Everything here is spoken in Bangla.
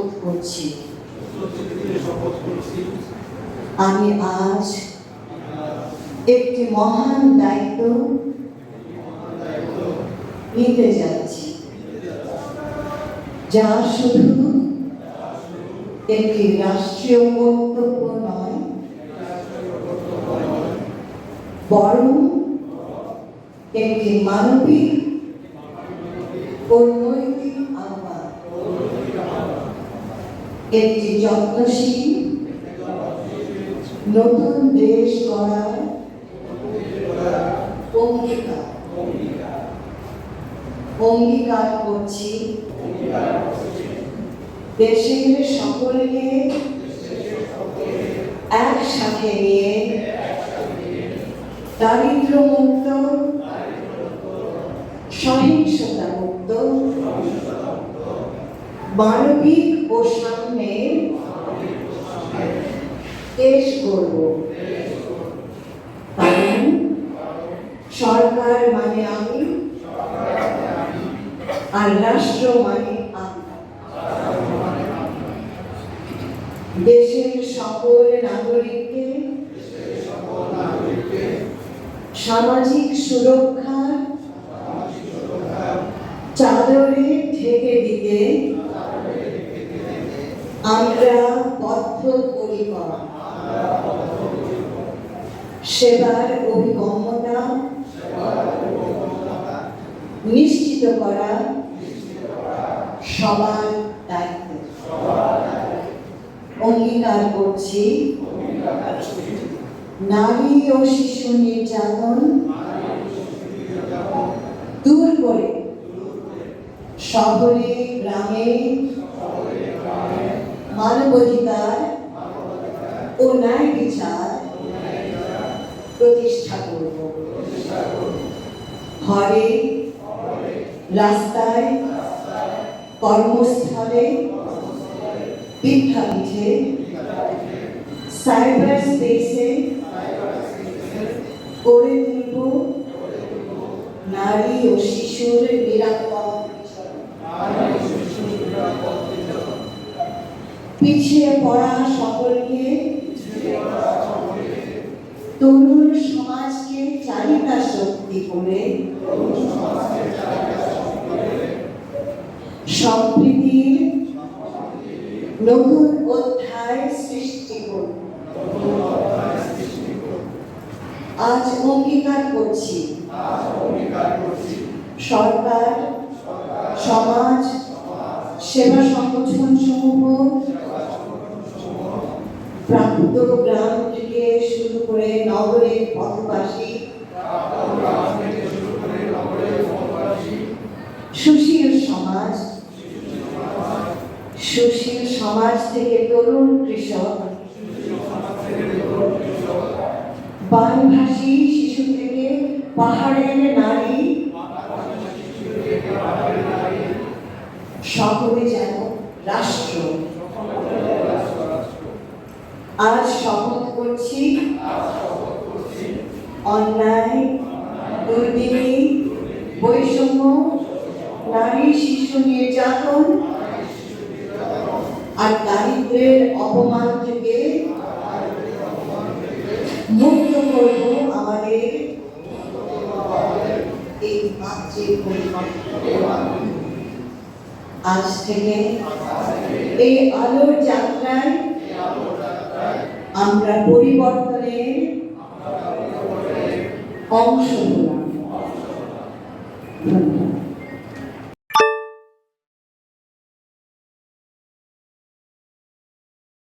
শপথ করছি। আমি আজ একটি মহান দায়িত্ব নিতে যাচ্ছি, যা শুধু একটি রাষ্ট্রীয় কর্তব্য নয়, বরং একটি মানবিক ও নৈতিক একটি যত্নশীল, নতুন দেশ গড়ার অঙ্গীকার। অঙ্গীকার করছি। দেশের সকলকে একসাথে নিয়ে দারিদ্র মুক্ত সহিংসতা মুক্ত মানবিক ও সাম্যের দেশ কারণ সরকার মানে আমি, আর রাষ্ট্র মানে দেশের সকল নাগরিককে সামাজিক সুরক্ষার চাদরে ঢেকে দিতে আমরা বদ্ধ পরিকর সেবার অভিগম্যতা। নিশ্চিত করা। সবার দায়িত্ব। অঙ্গীকার করছি। নারী ও শিশু নির্যাতন। দূর করে। শহরে, গ্রামে মানবাধিকার ও ন্যায় বিচার প্রতিষ্ঠা করব। ঘরে, রাস্তায়, কর্মস্থলে বিদ্যাপীঠে সাইবার স্পেসে গড়ে তুলব নারী ও শিশুর নিরাপদ পিছিয়ে পড়া সকলকে, তরুণ সমাজকে চালিকা শক্তি করে সম্প্রীতির নতুন অধ্যায় সৃষ্টি করব আজ অঙ্গীকার করছি। সরকার, সমাজ, সেবা সংগঠন সমূহ প্রাপ্ত গ্রাম থেকে শুরু করে নগরের পথবাসী, সুশীল সমাজ সুশীল সমাজ থেকে তরুণ কৃষক, বানভাসী শিশু থেকে পাহাড়ের নারী, সকলে যেন রাষ্ট্র। আজ শপথ করছি। অন্যায়, দুর্নীতি, বৈষম্য, নারী শিশু নির্যাতন আর দারিদ্রের অপমান থেকে মুক্ত করব আমাদের এই পরিকল্পনা আজ থেকে এই আলোর যাত্রায় আমরা পরিবর্তনের অংশ হলাম। ধন্যবাদ।